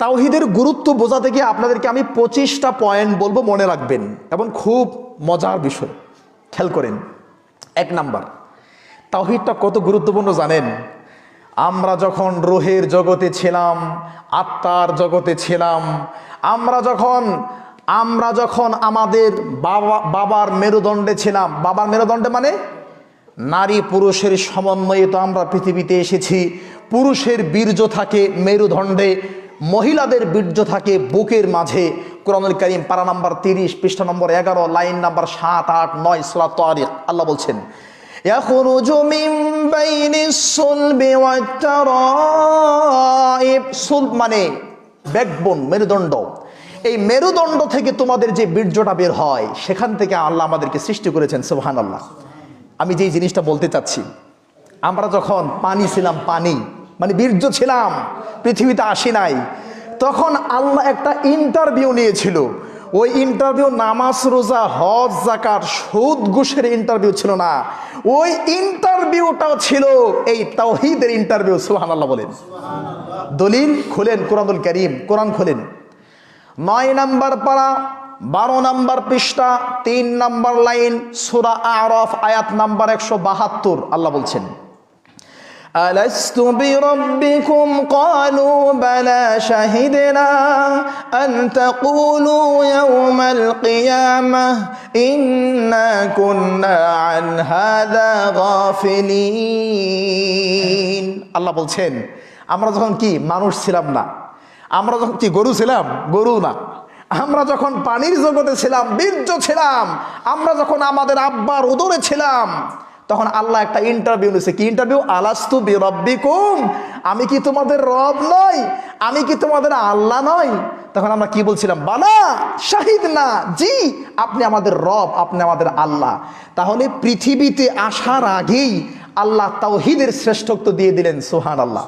তাওহিদের গুরুত্ব বোঝাতে গিয়ে আপনাদেরকে আমি পঁচিশটা পয়েন্ট বলব মনে রাখবেন এবং খুব মজার বিষয়। খেয়াল করেন, এক নাম্বার, তাওহিদটা কত গুরুত্বপূর্ণ জানেন? আমরা যখন রোহের জগতে ছিলাম, আত্মার জগতে ছিলাম, আমরা যখন আমরা যখন আমাদের বাবা, বাবার মেরুদণ্ডে ছিলাম, বাবার মেরুদণ্ডে মানে নারী পুরুষের সমন্বয়ে তো আমরা পৃথিবীতে এসেছি, পুরুষের বীর্য থাকে মেরুদণ্ডে মহিলাদের বীর্য থাকে বুকের মাঝে কোরআনুল করিম পারা নাম্বার তিরিশ পৃষ্ঠা নম্বর এগারো লাইন নাম্বার সাত আট নয় সালা তারিখ আল্লাহ বলছেন يخرج من بين الصلب والترائب صلب মানে ব্যাকবোন মেরুদণ্ড এই মেরুদণ্ড থেকে তোমাদের যে বীর্যটা বের হয় সেখান থেকে আল্লাহ আমাদেরকে সৃষ্টি করেছেন সুবহান আল্লাহ আমি যেই জিনিসটা বলতে চাচ্ছি আমরা যখন পানি ছিলাম পানি মানে বীর্য ছিলাম, পৃথিবীতে আসি নাই। তখন আল্লাহ একটা ইন্টারভিউ নিয়েছিল। ওই ইন্টারভিউ নামাজ, রোজা, হজ জাকার সুদ, ঘুষের ইন্টারভিউ ছিল না। ওই ইন্টারভিউটাও ছিল এই তাওহিদের ইন্টারভিউ সুহান আল্লাহ বলেন। দলিল খোলেন কোরআনুল করিম, কোরআন খোলেন। নয় নাম্বার পাড়া বারো নাম্বার পৃষ্ঠা, তিন নাম্বার লাইন, সুরা আরফ, আয়াত নাম্বার একশো বাহাত্তর, আল্লাহ বলছেন। ألست بربكم قالوا بلى شهدنا أن تقولوا يوم القيامة إنا كنا عن هذا غافلين আল্লাহ বলছেন আমরা যখন কি মানুষ ছিলাম না আমরা যখন কি গরু ছিলাম গরু না আমরা যখন পানির জগতে ছিলাম বীর্য ছিলাম আমরা যখন আমাদের আব্বার উদরে ছিলাম তখন আল্লাহ একটা ইন্টারভিউ নিচ্ছে কি ইন্টারভিউ আলাস্তু বিরব্বিকুম। আমি কি তোমাদের রব নই? আমি কি তোমাদের আল্লাহ নই? তখন আমরা কি বলছিলাম? বালা, শাহিদ না, জি, আপনি আমাদের রব, আপনি আমাদের আল্লাহ। তাহলে পৃথিবীতে আসার আগেই আল্লাহ তাওহিদের শ্রেষ্ঠত্ব দিয়ে দিলেন সোহান আল্লাহ